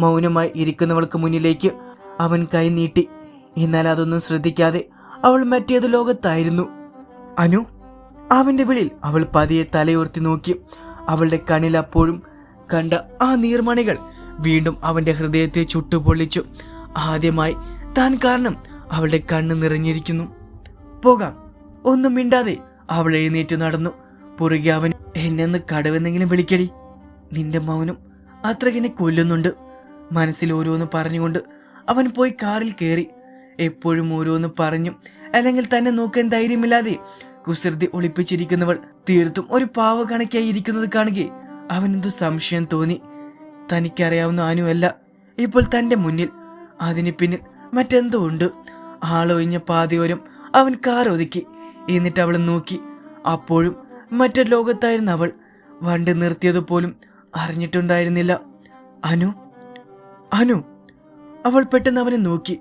മൗനമായി ഇരിക്കുന്നവൾക്ക് മുന്നിലേക്ക് അവൻ കൈ നീട്ടി. എന്നാൽ അതൊന്നും ശ്രദ്ധിക്കാതെ അവൾ മറ്റേത് ലോകത്തായിരുന്നു. അനു അവന്റെ വിളിൽ അവൾ പതിയെ തലയുയർത്തി നോക്കി. അവളുടെ കണ്ണിൽ അപ്പോഴും കണ്ട ആ നീർമണികൾ വീണ്ടും അവന്റെ ഹൃദയത്തെ ചുട്ടുപൊള്ളിച്ചു. ആദ്യമായി താൻ കാരണം അവളുടെ കണ്ണ് നിറഞ്ഞിരിക്കുന്നു. പോകാം ഒന്നും മിണ്ടാതെ അവൾ എഴുന്നേറ്റ് നടന്നു. പുറകെ അവൻ എന്നെന്ന് കടവെന്നെങ്കിലും വിളിക്കടി. നിന്റെ മൗനം അത്രകിനെ കൊല്ലുന്നുണ്ട്. മനസ്സിൽ ഓരോന്ന് പറഞ്ഞുകൊണ്ട് അവൻ പോയി കാറിൽ കയറി എപ്പോഴും ഓരോന്ന് പറഞ്ഞും അല്ലെങ്കിൽ തന്നെ നോക്കാൻ ധൈര്യമില്ലാതെ കുസൃതി ഒളിപ്പിച്ചിരിക്കുന്നവൾ തീർത്തും ഒരു പാവ കണക്കായി ഇരിക്കുന്നത് കാണുകയെ അവനെന്തോ സംശയം തോന്നി. തനിക്കറിയാവുന്ന ആനുവല്ല ഇപ്പോൾ തന്റെ മുന്നിൽ അതിന് പിന്നിൽ മറ്റെന്തോ ഉണ്ട്. ആളൊഴിഞ്ഞ പാതയോരം അവൻ കാർ ഒതുക്കി. എന്നിട്ട് അവൾ നോക്കി. അപ്പോഴും മറ്റൊരു ലോകത്തായിരുന്നു അവൾ. വണ്ടി നിർത്തിയത് പോലും അറിഞ്ഞിട്ടുണ്ടായിരുന്നില്ല. അനു? അനു അവൾ പെട്ടെന്ന് അവനെ നോക്കി.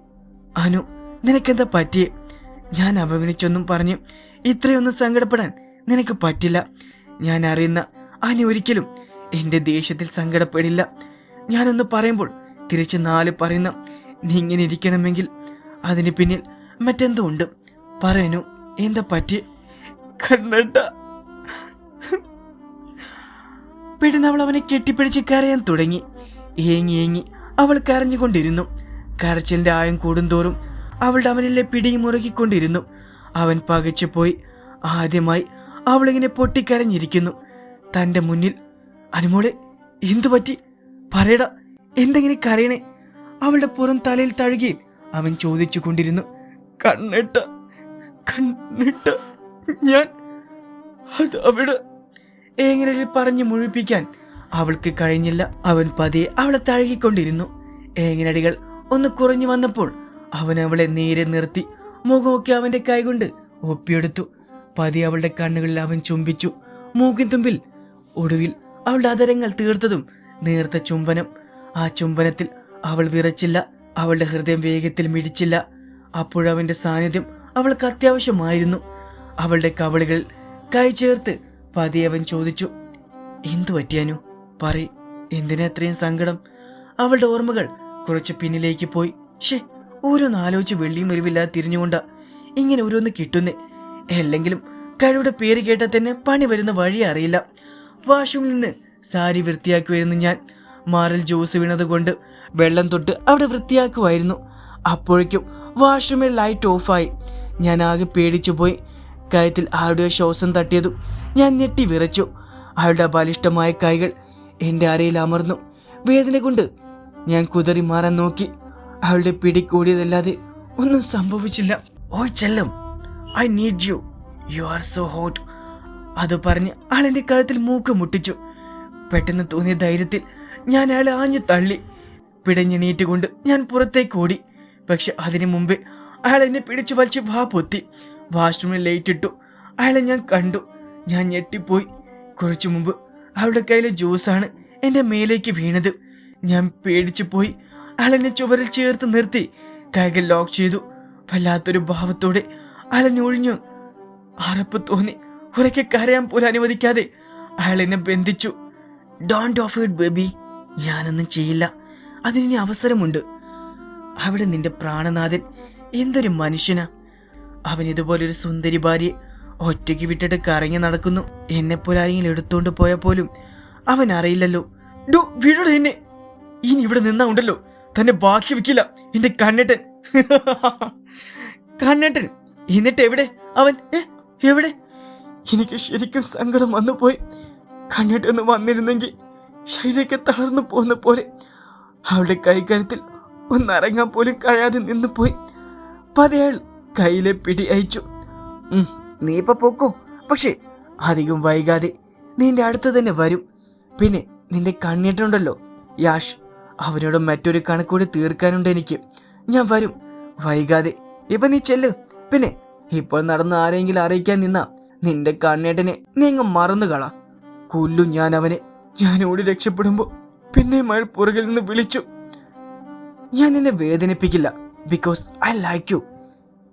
അനു നിനക്കെന്താ പറ്റിയേ? ഞാൻ അവഗണിച്ചൊന്നും പറഞ്ഞ് ഇത്രയൊന്നും സങ്കടപ്പെടാൻ നിനക്ക് പറ്റില്ല. ഞാൻ അറിയുന്ന അനു ഒരിക്കലും എന്റെ ദേഷ്യത്തിൽ സങ്കടപ്പെടില്ല. ഞാനൊന്ന് പറയുമ്പോൾ തിരിച്ച് നാല് പറയുന്ന നീ ഇങ്ങനെ ഇരിക്കണമെങ്കിൽ അതിന് പിന്നിൽ മറ്റെന്തോ ഉണ്ട്. പറയനു എന്താ പറ്റി? കണ്ണട്ട. പെട്ടെന്ന് അവൾ അവനെ കെട്ടിപ്പിടിച്ച് കരയാൻ തുടങ്ങി. ഏങ്ങി ഏങ്ങി അവൾ കരഞ്ഞുകൊണ്ടിരുന്നു. കരച്ചിലിന്റെ ആയം കൂടുന്തോറും അവളുടെ അവനിലെ പിടിയും മുറുകിക്കൊണ്ടിരുന്നു. അവൻ പകച്ചു പോയി. ആദ്യമായി അവളിങ്ങനെ പൊട്ടിക്കരഞ്ഞിരിക്കുന്നു. തന്റെ മുന്നിൽ അനുമോളെ എന്തു പറ്റി? പറയട എന്തെങ്ങനെ കരയണേ? അവളുടെ പുറം തലയിൽ തഴുകി അവൻ ചോദിച്ചു കൊണ്ടിരുന്നു കണ്ണിട്ട കണ്ണിട്ട ഞാൻ അത് അവിടെ എങ്ങനെ പറഞ്ഞു മുഴിപ്പിക്കാൻ അവൾക്ക് കഴിഞ്ഞില്ല. അവൻ പതിയെ അവളെ തഴുകിക്കൊണ്ടിരുന്നു. ഏങ്ങനടികൾ ഒന്ന് കുറഞ്ഞു വന്നപ്പോൾ അവൻ അവളെ നേരെ നിർത്തി. മുഖമൊക്കെ അവന്റെ കൈകൊണ്ട് ഒപ്പിയെടുത്തു. പതി അവളുടെ കണ്ണുകളിൽ അവൻ ചുംബിച്ചു. മൂക്കിൻ തുമ്പിൽ ഒടുവിൽ അവളുടെ അതരങ്ങൾ തീർത്തതും നേർത്ത ചുംബനം. ആ ചുംബനത്തിൽ അവൾ വിറച്ചില്ല. അവളുടെ ഹൃദയം വേഗത്തിൽ മിടിച്ചില്ല. അപ്പോഴവന്റെ സാന്നിധ്യം അവൾക്ക് അത്യാവശ്യമായിരുന്നു. അവളുടെ കവളുകൾ കൈ ചേർത്ത് പതി അവൻ ചോദിച്ചു എന്തു പറ്റിയാനു? പറയ് എന്തിനാ ഇത്രയും സങ്കടം? അവളുടെ ഓർമ്മകൾ കുറച്ച് പിന്നിലേക്ക് പോയി. ഷേ ഓരോന്ന് ആലോചിച്ച് വെള്ളിയും എരിവില്ലാതെ തിരിഞ്ഞുകൊണ്ടാ ഇങ്ങനെ ഓരോന്ന് കിട്ടുന്നേ. അല്ലെങ്കിലും കഴിയുടെ പേര് കേട്ടാൽ തന്നെ പണി വരുന്ന വഴി അറിയില്ല. വാഷ്റൂമിൽ നിന്ന് സാരി വൃത്തിയാക്കി വരുന്ന ഞാൻ. മാറിൽ ജ്യൂസ് വീണത് കൊണ്ട് വെള്ളം തൊട്ട് അവിടെ വൃത്തിയാക്കുമായിരുന്നു അപ്പോഴേക്കും വാഷ്റൂമിൽ ലൈറ്റ് ഓഫായി. ഞാൻ ആകെ പേടിച്ചു പോയി. കയത്തിൽ ആരുടെ ശ്വാസം തട്ടിയതും ഞാൻ ഞെട്ടി വിറച്ചു. അവളുടെ ബലിഷ്ടമായ കൈകൾ എന്റെ അരയിൽ അമർന്നു. വേദന കൊണ്ട് ഞാൻ കുതറി മാറാൻ നോക്കി. അവളുടെ പിടി കൂടിയതല്ലാതെ ഒന്നും സംഭവിച്ചില്ല. ഓ ചെല്ലം. I need you. You are so hot. അത് പറഞ്ഞ് ആളെന്റെ കഴുത്തിൽ മൂക്ക് മുട്ടിച്ചു. പെട്ടെന്ന് തോന്നിയ ധൈര്യത്തിൽ ഞാൻ അയാളെ ആഞ്ഞു തള്ളി. പിടഞ്ഞെണീറ്റുകൊണ്ട് ഞാൻ പുറത്തേക്ക് ഓടി. പക്ഷെ അതിനു മുമ്പേ അയാൾ എന്നെ പിടിച്ചു വലിച്ച് വാ പൊത്തി. വാഷ്റൂമിൽ ലൈറ്റ് ഇട്ടു അയാളെ ഞാൻ കണ്ടു. ഞാൻ ഞെട്ടിപ്പോയി. കുറച്ചു മുമ്പ് അവളുടെ കയ്യിലെ ജ്യൂസാണ് എന്റെ മേലേക്ക് വീണത്. ഞാൻ പേടിച്ചു പോയി. അളനെ ചുവരിൽ ചേർത്ത് നിർത്തി. കൈകൾ ലോക്ക് ചെയ്തു. വല്ലാത്തൊരു ഭാവത്തോടെ അലഞ്ഞൊഴിഞ്ഞു അറപ്പ് തോന്നി. ഉറക്കെ കരയാൻ പോലും അനുവദിക്കാതെ അയാൾ ബന്ധിച്ചു. ഡോണ്ട് ഓഫ് ഇറ്റ് ബേബി ഞാനൊന്നും ചെയ്യില്ല. അതിനി അവസരമുണ്ട്. അവിടെ നിന്റെ പ്രാണനാഥൻ എന്തൊരു മനുഷ്യനാ. അവൻ ഇതുപോലൊരു സുന്ദരി ഭാര്യയെ ഒറ്റയ്ക്ക് വിട്ടിട്ട് കറങ്ങി നടക്കുന്നു. എന്നെപ്പോലെ ആരെങ്കിലും എടുത്തുകൊണ്ട് പോയാൽ പോലും അവൻ അറിയില്ലല്ലോ. ഡു വീഴടെ എന്നെ. ഇനി ഇവിടെ നിന്നാ ഉണ്ടല്ലോ. തന്നെ ബാക്കി വെക്കില്ല. എന്റെ കണ്ണേട്ടൻ. കണ്ണേട്ടൻ എന്നിട്ട് എവിടെ? അവൻ എവിടെ? എനിക്ക് ശരിക്കും സങ്കടം വന്നു പോയി കണ്ണേട്ടൊന്ന് വന്നിരുന്നെങ്കിൽ ശൈലയ്ക്ക് തളർന്നു പോകുന്ന പോലെ. അവളുടെ കൈകാര്യത്തിൽ ഒന്നിറങ്ങാൻ പോലും കഴിയാതെ നിന്നു പോയി പതയാൾ കയ്യിലെ പിടി അയച്ചു. നീ ഇപ്പൊ പൊക്കോ. പക്ഷേ അധികം വൈകാതെ നിന്റെ അടുത്ത് തന്നെ വരും. പിന്നെ നിന്റെ കണ്ണിട്ടുണ്ടല്ലോ യാഷ് അവനോട് മറ്റൊരു കണക്കൂടി തീർക്കാനുണ്ട് എനിക്ക്. ഞാൻ വരും. വൈകാതെ. ഇപ്പൊ നീ ചെല്ല്. പിന്നെ ഇപ്പോൾ നടന്ന് ആരെങ്കിലും അറിയിക്കാൻ നിന്ന നിന്റെ കണ്ണേട്ടനെ നീ അങ്ങ് മറന്നു കള. കൊല്ലു ഞാൻ അവനെ. ഞാൻ ഓടി രക്ഷപ്പെടുമ്പോ പിന്നെ മഴ പുറകിൽ നിന്ന് വിളിച്ചു. ഞാൻ നിന്നെ വേദനിപ്പിക്കില്ല. ബിക്കോസ് ഐ ലൈക്ക് യു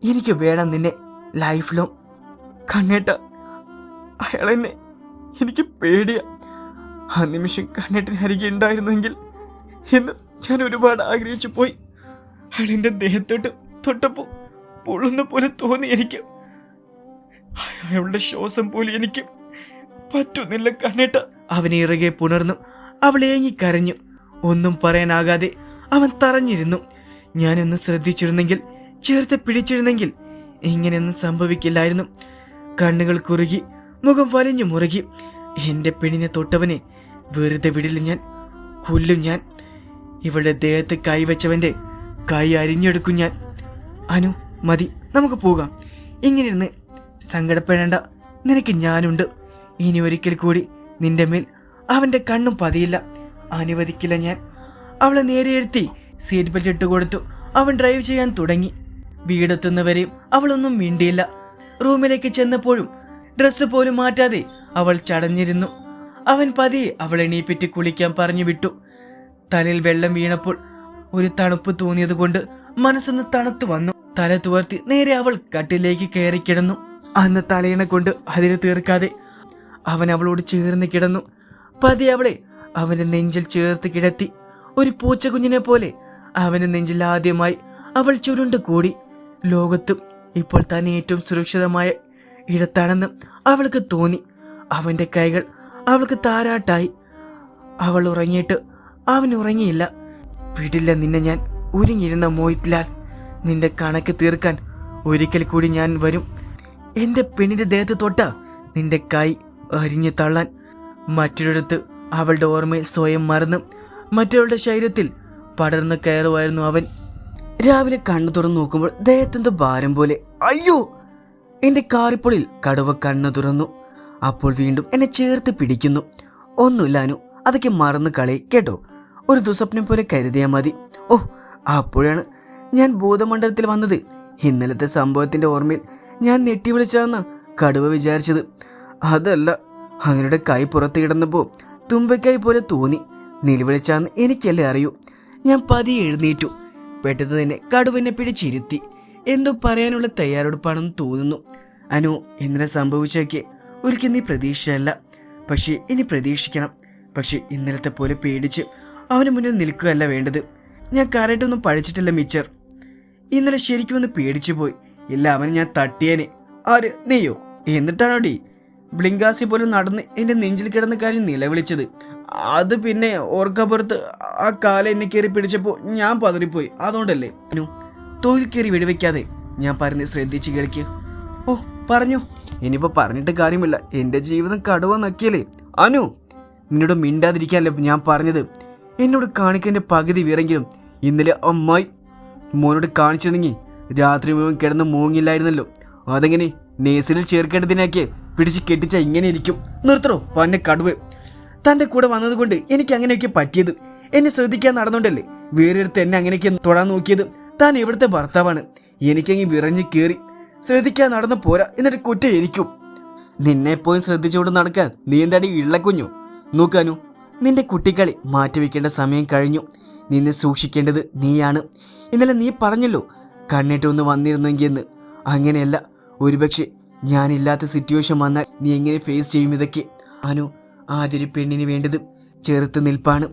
എനിക്ക് വേണം നിന്നെ ലൈഫ് ലോങ് കണ്ണേട്ട. അയാളെന്നെ എനിക്ക് പേടിയ. ആ നിമിഷം കണ്ണേട്ടന് അരികെ ഉണ്ടായിരുന്നെങ്കിൽ എന്ന് ഞാൻ ഒരുപാട് ആഗ്രഹിച്ചു പോയി. അയാൾ എന്റെ ദേഹത്തോട്ട് തൊട്ടപ്പോൾ പൊള്ളുന്ന പോലെ തോന്നി എനിക്ക്. അയാളുടെ ശ്വാസം പോലെ എനിക്ക് പറ്റുന്നില്ല കണ്ണേട്ട. അവനെ ഇറകെ പുണർന്നു. അവൾ ഏങ്ങി കരഞ്ഞു. ഒന്നും പറയാനാകാതെ അവൻ തറഞ്ഞിരുന്നു. ഞാനൊന്ന് ശ്രദ്ധിച്ചിരുന്നെങ്കിൽ ചേർത്ത് പിടിച്ചിരുന്നെങ്കിൽ ഇങ്ങനെയൊന്നും സംഭവിക്കില്ലായിരുന്നു. കണ്ണുകൾ കുറുകി മുഖം വലിഞ്ഞു മുറുകി. എന്റെ പെണ്ണിനെ തൊട്ടവനെ വെറുതെ വിടില്ല ഞാൻ കൊല്ലും ഞാൻ. ഇവളുടെ ദേഹത്ത് കൈവച്ചവന്റെ കൈ അരിഞ്ഞെടുക്കും ഞാൻ. അനു മതി നമുക്ക് പോകാം. ഇങ്ങനെ ഇരുന്ന് സങ്കടപ്പെടേണ്ട നിനക്ക് ഞാനുണ്ട്. ഇനി ഒരിക്കൽ കൂടി നിന്റെ മേൽ അവന്റെ കണ്ണും പതിയില്ല. അനുവദിക്കില്ല ഞാൻ. അവളെ നേരെയിരുത്തി സീറ്റ് ബെൽറ്റ് ഇട്ട് കൊടുത്തു. അവൻ ഡ്രൈവ് ചെയ്യാൻ തുടങ്ങി. വീടെത്തുന്നവരെയും അവളൊന്നും മിണ്ടിയില്ല. റൂമിലേക്ക് ചെന്നപ്പോഴും ഡ്രസ്സ് പോലും മാറ്റാതെ അവൾ ചടഞ്ഞിരുന്നു. അവൻ പതിയെ അവളെ എണീപ്പിറ്റ് കുളിക്കാൻ പറഞ്ഞു വിട്ടു. തലയിൽ വെള്ളം വീണപ്പോൾ ഒരു തണുപ്പ് തോന്നിയതുകൊണ്ട് മനസ്സൊന്ന് തണുത്തു വന്നു. തല തുവർത്തി നേരെ അവൾ കട്ടിലേക്ക് കയറി കിടന്നു. അന്ന് തലയിണ കൊണ്ട് അതിന് തീർക്കാതെ അവൻ അവളോട് ചേർന്ന് കിടന്നു. പതി അവളെ അവന്റെ നെഞ്ചിൽ ചേർത്ത് കിടത്തി. ഒരു പൂച്ചകുഞ്ഞിനെ പോലെ അവന്റെ നെഞ്ചിൽ ആദ്യമായി അവൾ ചുരുണ്ട് കൂടി. ലോകത്തും ഇപ്പോൾ താൻ ഏറ്റവും സുരക്ഷിതമായ ഇടത്താണെന്ന് അവൾക്ക് തോന്നി. അവന്റെ കൈകൾ അവൾക്ക് താരാട്ടായി. അവൾ ഉറങ്ങിയിട്ട് അവൻ ഉറങ്ങിയില്ല. വിടില്ല നിന്നെ ഞാൻ ഒരുങ്ങിയിരുന്ന മോഹിത്ലാൽ. നിന്റെ കണക്ക് തീർക്കാൻ ഒരിക്കൽ കൂടി ഞാൻ വരും. എന്റെ പെണ്ണിന്റെ ദേഹത്ത് തൊട്ട നിന്റെ കൈ അരിഞ്ഞു തള്ളാൻ. മറ്റൊരിടത്ത് അവളുടെ ഓർമ്മയിൽ സ്വയം മറന്ന് മറ്റൊരാളുടെ ശരീരത്തിൽ പടർന്നു കയറുമായിരുന്നു അവൻ. രാവിലെ കണ്ണു തുറന്നു നോക്കുമ്പോൾ ദേഹത്തിന്റെ ഭാരം പോലെ അയ്യോ! എന്റെ കാറിപ്പൊളിൽ കടുവ കണ്ണു തുറന്നു. അപ്പോൾ വീണ്ടും എന്നെ ചേർത്ത് പിടിക്കുന്നു. ഒന്നുമില്ലാനു അതൊക്കെ മറന്നു കളി കേട്ടോ? ഒരു ദുസ്വപ്നം പോലെ കരുതിയാൽ മതി. ഓ അപ്പോഴാണ് ഞാൻ ഭൂതമണ്ഡലത്തിൽ വന്നത്. ഇന്നലത്തെ സംഭവത്തിന്റെ ഓർമ്മയിൽ ഞാൻ നെട്ടി വിളിച്ചാന്ന കടുവ വിചാരിച്ചത്. അതല്ല അങ്ങയുടെ കൈ പുറത്ത് കിടന്നപ്പോൾ തുമ്പക്കായി പോലെ തോന്നി. നിലവിളിച്ചാന്ന് എനിക്കല്ലേ അറിയൂ. ഞാൻ പതിയെ എഴുന്നേറ്റു. പെട്ടെന്ന് തന്നെ കടുവനെ പിടിച്ചിരുത്തി. എന്തോ പറയാനുള്ള തയ്യാറെടുപ്പാണെന്ന് തോന്നുന്നു. അനു ഇന്നലെ സംഭവിച്ചൊക്കെ ഒരിക്കൽ നീ പ്രതീക്ഷയല്ല പക്ഷേ ഇനി പ്രതീക്ഷിക്കണം. പക്ഷേ ഇന്നലത്തെ പോലെ പേടിച്ച് അവന് മുന്നിൽ നിൽക്കുകയല്ല വേണ്ടത്. ഞാൻ കറക്റ്റൊന്നും പഠിച്ചിട്ടില്ല മിച്ചർ. ഇന്നലെ ശരിക്കും ഒന്ന് പേടിച്ചു പോയി. ഇല്ല അവനെ ഞാൻ തട്ടിയേനെ. ആര്? നീയോ? എന്നിട്ടാണോ ഡി? ബ്ലിങ്കാസി പോലെ നടന്ന് എന്റെ നെഞ്ചിൽ കിടന്ന കാര്യം നിലവിളിച്ചത്. അത് പിന്നെ ഓർക്കപ്പുറത്ത് ആ കാല എന്നെ കയറി പിടിച്ചപ്പോൾ ഞാൻ പതറിപ്പോയി. അതുകൊണ്ടല്ലേ? തൊഴിൽ കയറി വെടിവെക്കാതെ ഞാൻ പറഞ്ഞ് ശ്രദ്ധിച്ച് കേൾക്ക്. ഓ പറഞ്ഞു. ഇനിയിപ്പോൾ പറഞ്ഞിട്ട് കാര്യമില്ല. എന്റെ ജീവിതം കടുവ നക്കിയല്ലേ. അനു നിന്നോട് മിണ്ടാതിരിക്കാനല്ലേ ഞാൻ പറഞ്ഞത്. എന്നോട് കാണിക്കേണ്ട പകുതി വീറെങ്കിലും ഇന്നലെ അമ്മായി മോനോട് കാണിച്ചിരുന്നെങ്കിൽ രാത്രി മുഴുവൻ കിടന്ന് മൂങ്ങില്ലായിരുന്നല്ലോ. അതെങ്ങനെ നേഴ്സറിൽ ചേർക്കേണ്ടതിനൊക്കെ പിടിച്ച് കെട്ടിച്ച ഇങ്ങനെ ഇരിക്കും? നിർത്തണോ പന്നെ കടുവ. തന്റെ കൂടെ വന്നതുകൊണ്ട് എനിക്ക് അങ്ങനെയൊക്കെ പറ്റിയത്. എന്നെ ശ്രദ്ധിക്കാൻ നടന്നുകൊണ്ടല്ലേ വേറൊരുത്ത് എന്നെ അങ്ങനെയൊക്കെ തൊടാൻ നോക്കിയത്. താൻ ഇവിടുത്തെ ഭർത്താവാണ്. എനിക്കങ്ങി വിറഞ്ഞു കയറി ശ്രദ്ധിക്കാൻ നടന്നു പോരാ. എന്നിട്ട് കുറ്റം എനിക്കും. നിന്നെ പോയി ശ്രദ്ധിച്ചുകൊണ്ട് നടക്കാൻ നീ എന്താടി ഇള്ളക്കുഞ്ഞു നോക്കാനു നിന്റെ കുട്ടിക്കളി മാറ്റിവെക്കേണ്ട സമയം കഴിഞ്ഞു. നിന്നെ സൂക്ഷിക്കേണ്ടത് നീയാണ്. ഇന്നലെ നീ പറഞ്ഞല്ലോ കണ്ണിട്ട് ഒന്ന് വന്നിരുന്നെങ്കിൽ എന്ന് അങ്ങനെയല്ല ഒരുപക്ഷെ ഞാനില്ലാത്ത സിറ്റുവേഷൻ വന്നാൽ നീ എങ്ങനെ ഫേസ് ചെയ്യും ഇതൊക്കെ? അനു ആദ്യൊരു പെണ്ണിന് വേണ്ടത് ചെറുത്ത് നിൽപ്പാണ്.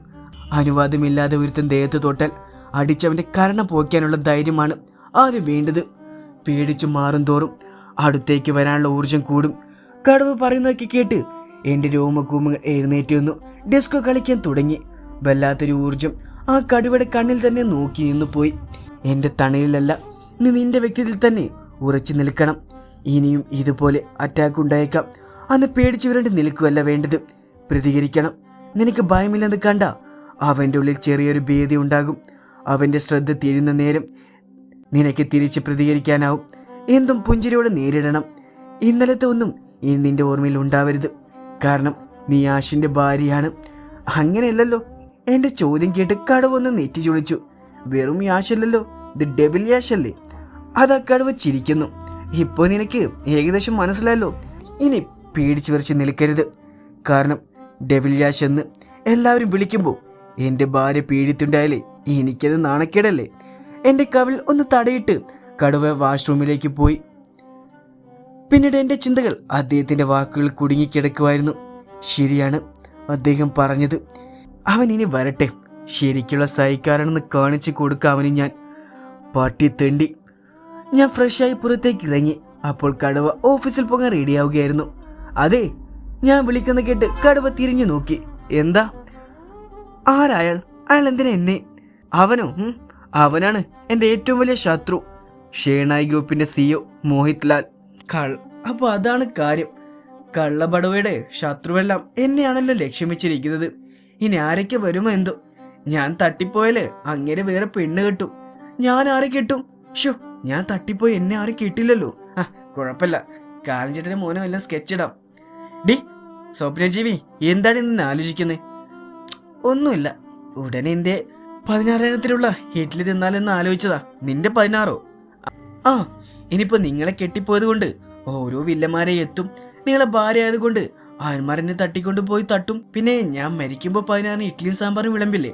അനുവാദമില്ലാതെ ഒരുത്തൻ ദേഹത്ത് തൊട്ടാൽ അടിച്ചവന്റെ കരണം പോക്കാനുള്ള ധൈര്യമാണ് ആദ്യം വേണ്ടത്. പേടിച്ചു മാറും തോറും അടുത്തേക്ക് വരാനുള്ള ഊർജം കൂടും. കടുവ് പറയുന്നതൊക്കെ കേട്ട് എന്റെ രോമകൂമങ്ങൾ എഴുന്നേറ്റ് വന്നു ഡിസ്കോ കളിക്കാൻ തുടങ്ങി. വല്ലാത്തൊരു ഊർജം ആ കടുവയുടെ കണ്ണിൽ തന്നെ നോക്കി നിന്ന് പോയി. എന്റെ തണലിലല്ല നീ നിന്റെ വ്യക്തിയിൽ തന്നെ ഉറച്ചു നിൽക്കണം. ഇനിയും ഇതുപോലെ അറ്റാക്ക് ഉണ്ടായേക്കാം. അന്ന് പേടിച്ചു വരേണ്ടി നിൽക്കുകയല്ല വേണ്ടത്. പ്രതികരിക്കണം. നിനക്ക് ഭയമില്ലെന്ന് കണ്ട അവന്റെ ഉള്ളിൽ ചെറിയൊരു ഭീതി ഉണ്ടാകും. അവന്റെ ശ്രദ്ധ തിരിയുന്ന നേരം നിനക്ക് തിരിച്ച് പ്രതികരിക്കാനാവും. എന്തും പുഞ്ചിരിയോടെ നേരിടണം. ഇന്നലത്തെ ഒന്നും ഇനി നിന്റെ ഓർമ്മയിൽ ഉണ്ടാവരുത്. കാരണം നീ ആശിന്റെ ഭാര്യയാണ്. അങ്ങനെയല്ലല്ലോ. എന്റെ ചോദ്യം കേട്ട് കടവൊന്ന് നെറ്റി ചുളിച്ചു വെറും ഇത് ഡെബിൾ യാശല്ലേ അതാ കടവ് ചിരിക്കുന്നു. ഇപ്പോൾ നിനക്ക് ഏകദേശം മനസ്സിലായല്ലോ. ഇനി പേടിച്ചു വരച്ച് നിൽക്കരുത്. കാരണം ഡെവിൽ യാഷ് എന്ന് എല്ലാവരും വിളിക്കുമ്പോൾ എന്റെ ഭാര്യ പീഡിത്തുണ്ടായാലേ എനിക്കത് നാണക്കേടല്ലേ? എന്റെ കവിൾ ഒന്ന് തടയിട്ട് കടുവ വാഷ്റൂമിലേക്ക് പോയി. പിന്നീട് എന്റെ ചിന്തകൾ അദ്ദേഹത്തിന്റെ വാക്കുകൾ കുടുങ്ങിക്കിടക്കുമായിരുന്നു ശരിയാണ് അദ്ദേഹം പറഞ്ഞത്. അവൻ ഇനി വരട്ടെ. ശരിക്കുള്ള സഹിക്കാരനെന്ന് കാണിച്ചു കൊടുക്കാവന് ഞാൻ. പാട്ടി തെണ്ടി. ഞാൻ ഫ്രഷായി പുറത്തേക്ക് ഇറങ്ങി. അപ്പോൾ കടുവ ഓഫീസിൽ പോകാൻ റെഡിയാവുകയായിരുന്നു. അതെ ഞാൻ വിളിക്കുന്ന കേട്ട് കടുവ തിരിഞ്ഞു നോക്കി. എന്താ? ആരായാൾ അയാൾ എന്തിനാ എന്നെ? അവനോ അവനാണ് എന്റെ ഏറ്റവും വലിയ ശത്രു. ഷേണായി ഗ്രൂപ്പിന്റെ സിഒ മോഹിത് ലാൽ കള്ള അപ്പോൾ അതാണ് കാര്യം. കള്ളപടവയുടെ ശത്രുവെല്ലാം എന്നെയാണല്ലോ ലക്ഷ്യം വെച്ചിരിക്കുന്നത് ഇനി ആരൊക്കെ വരുമോ എന്തോ. ഞാൻ തട്ടിപ്പോയാൽ അങ്ങനെ വേറെ പെണ്ണ് കിട്ടും. ഞാൻ ആരെ കിട്ടും? ഷോ ഞാൻ തട്ടിപ്പോയി എന്നെ ആരും കിട്ടില്ലല്ലോ. ആ കുഴപ്പമില്ല. കാലഞ്ചേട്ടന്റെ മോനെ വല്ല സ്കെച്ച് ഇടാം. ഡി സ്വപ്നജീവി എന്താണ് ഇന്ന് ആലോചിക്കുന്നത് ഒന്നുമില്ല. ഉടനെ എന്റെ പതിനാറായിരത്തിലുള്ള ഇഡ്ഡലി തിന്നാലെന്ന് ആലോചിച്ചതാ നിന്റെ പതിനാറോ? ആ ഇനിയിപ്പോ നിങ്ങളെ കെട്ടിപ്പോയത് കൊണ്ട് ഓരോ വില്ലന്മാരെ എത്തും. നിങ്ങളെ ഭാര്യ ആയതുകൊണ്ട് ആന്മാരെന്നെ തട്ടിക്കൊണ്ട് പോയി തട്ടും. പിന്നെ ഞാൻ മരിക്കുമ്പോ പതിനാറിന് ഇഡ്ഡലിയും സാമ്പാറും വിളമ്പില്ലേ?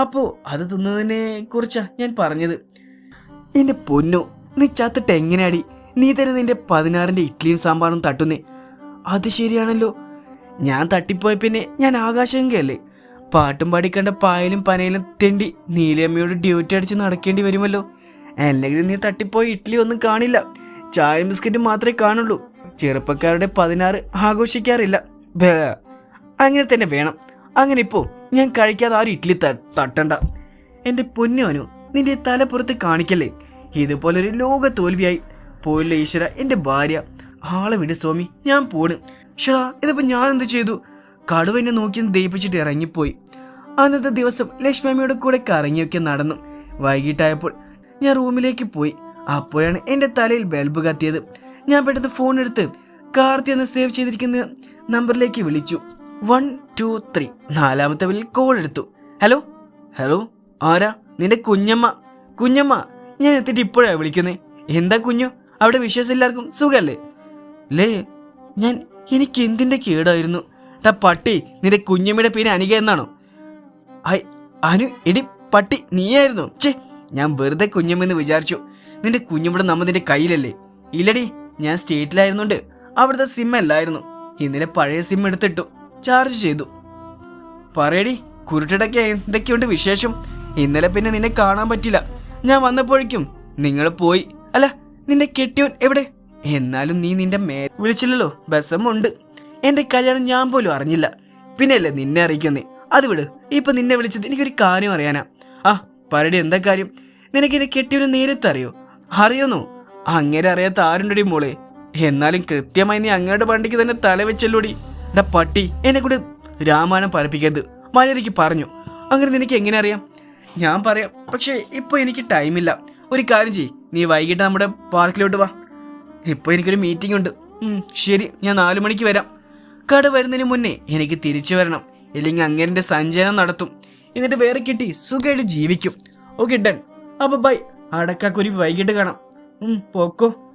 അപ്പോ അത് തിന്നതിനെ കുറിച്ചാ ഞാൻ പറഞ്ഞത്. എന്റെ പൊന്നു നീ ചത്തിട്ട് എങ്ങനെയാടി? നീ തന്നെ നിന്റെ പതിനാറിന്റെ ഇഡ്ഡലിയും സാമ്പാറും തട്ടുന്നേ. അത് ശരിയാണല്ലോ. ഞാൻ തട്ടിപ്പോയ പിന്നെ ഞാൻ ആകാശങ്കയല്ലേ പാട്ടും പാടിക്കണ്ട പായലും പനയിലും തെണ്ടി നീലിയമ്മയോട് ഡ്യൂട്ടി അടിച്ച് നടക്കേണ്ടി വരുമല്ലോ. അല്ലെങ്കിൽ നീ തട്ടിപ്പോയി ഇഡ്ഡലി ഒന്നും കാണില്ല. ചായ ബിസ്ക്കറ്റ് മാത്രമേ കാണുള്ളൂ. ചെറുപ്പക്കാരുടെ പതിനാറ് ആഘോഷിക്കാറില്ല. അങ്ങനെ തന്നെ വേണം. അങ്ങനെ ഇപ്പോൾ ഞാൻ കഴിക്കാതെ ആരും ഇഡ്ഡലി തട്ടണ്ട. എന്റെ പൊന്നോനു നിന്റെ തലപ്പുറത്ത് കാണിക്കല്ലേ? ഇതുപോലൊരു ലോക തോൽവിയായി. പോയില്ല ഈശ്വര എന്റെ ഭാര്യ. ആളെ വിട് സ്വാമി ഞാൻ പോണ്. ഷാ ഇതിപ്പോ ഞാൻ എന്ത് ചെയ്തു? കടുവ എന്നെ നോക്കി ദയിപ്പിച്ചിട്ട് ഇറങ്ങിപ്പോയി. അന്നത്തെ ദിവസം ലക്ഷ്മിയമ്മയുടെ കൂടെ കറങ്ങിയൊക്കെ നടന്നു. വൈകിട്ടായപ്പോൾ ഞാൻ റൂമിലേക്ക് പോയി. അപ്പോഴാണ് എന്റെ തലയിൽ ബൾബ് കത്തിയത്. ഞാൻ പെട്ടെന്ന് ഫോൺ എടുത്ത് കാർത്തി എന്ന് സേവ് ചെയ്തിരിക്കുന്ന നമ്പറിലേക്ക് വിളിച്ചു. വൺ ടു ത്രീ നാലാമത്തെ വിളിൽ കോൾ എടുത്തു. ഹലോ ഹലോ ആരാ? നിന്റെ കുഞ്ഞമ്മ. കുഞ്ഞമ്മ ഞാൻ എത്തിയിട്ട് ഇപ്പോഴാണ് വിളിക്കുന്നേ. എന്താ കുഞ്ഞു? അവിടെ വിശ്വാസം എല്ലാവർക്കും സുഖമല്ലേ ലേ ഞാൻ എനിക്ക് എന്തിന്റെ കേടായിരുന്നു? ടാ പട്ടി നിന്റെ കുഞ്ഞമ്മയുടെ പേര് അനിക എന്നാണോ? അനു എടി പട്ടി നീയായിരുന്നു. ചേ ഞാൻ വെറുതെ കുഞ്ഞമ്മെന്ന് വിചാരിച്ചു. നിന്റെ കുഞ്ഞമ്മയുടെ നമ്മ നിന്റെ കയ്യിലല്ലേ? ഇല്ലടി ഞാൻ സ്റ്റേറ്റിലായിരുന്നുണ്ട് അവിടുത്തെ സിം അല്ലായിരുന്നു. ഇന്നലെ പഴയ സിം എടുത്തിട്ടു. ചാർജ് ചെയ്തു. പറയടി കുരുട്ടിടയ്ക്ക് എന്തൊക്കെയുണ്ട് വിശേഷം? ഇന്നലെ പിന്നെ നിന്നെ കാണാൻ പറ്റില്ല. ഞാൻ വന്നപ്പോഴേക്കും നിങ്ങൾ പോയി. അല്ല നിന്റെ കെട്ടിയോൻ എവിടെ? എന്നാലും നീ നിന്റെ മേ വിളിച്ചില്ലല്ലോ. ബസ്സമ്മുണ്ട് എന്റെ കല്യാണം ഞാൻ പോലും അറിഞ്ഞില്ല. പിന്നെയല്ലേ നിന്നെ അറിയിക്കുന്നേ? അത് വിട്. ഇപ്പൊ നിന്നെ വിളിച്ചത് എനിക്കൊരു കാര്യം അറിയാനാ. ആ പരടി എന്താ കാര്യം? നിനക്ക് ഇത് കെട്ടിയൊരു നേരത്തെ അറിയോ? അറിയോന്നോ? അങ്ങനെ അറിയാത്ത ആരുണ്ടടി മോളെ? എന്നാലും കൃത്യമായി നീ അങ്ങയുടെ വണ്ടിക്ക് തന്നെ തല വെച്ചല്ലോടി. എടാ പട്ടി എന്നെ കൂടെ രാമായണം പറപ്പിക്കരുത് മര്യാദയ്ക്ക് പറഞ്ഞു. അങ്ങനെ നിനക്ക് എങ്ങനെ അറിയാം? ഞാൻ പറയാം. പക്ഷേ ഇപ്പോൾ എനിക്ക് ടൈമില്ല. ഒരു കാര്യം ചെയ് നീ വൈകിട്ട് നമ്മുടെ പാർക്കിലോട്ട് വാ. ഇപ്പോൾ എനിക്കൊരു മീറ്റിംഗ് ഉണ്ട്. ശരി. ഞാൻ നാലു മണിക്ക് വരാം. കട വരുന്നതിന് മുന്നേ എനിക്ക് തിരിച്ചു വരണം. ഇല്ലെങ്കിൽ അങ്ങനെ സഞ്ചയനം നടത്തും. എന്നിട്ട് വേറെ കിട്ടി സുഖമായിട്ട് ജീവിക്കും. Okay done. അപ്പോൾ ബൈ. അടക്കാക്കുരി വൈകിട്ട് കാണാം. പോക്കോ.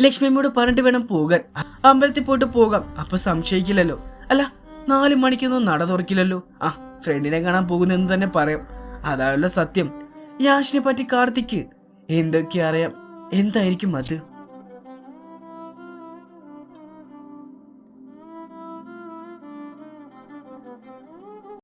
ലക്ഷ്മിയമ്മയോട് പറഞ്ഞിട്ട് വേണം പോകാൻ. അമ്പലത്തിൽ പോയിട്ട് പോകാം. അപ്പൊ സംശയിക്കില്ലല്ലോ. അല്ല നാല് മണിക്കൊന്നും നട തുറക്കില്ലല്ലോ. ആ ഫ്രണ്ടിനെ കാണാൻ പോകുന്നെന്ന് തന്നെ പറയാം. അതാണല്ലോ സത്യം. യാഷിനെ പറ്റി കാർത്തിക്ക് എന്തൊക്കെ അറിയാം. എന്തായിരിക്കും അത്?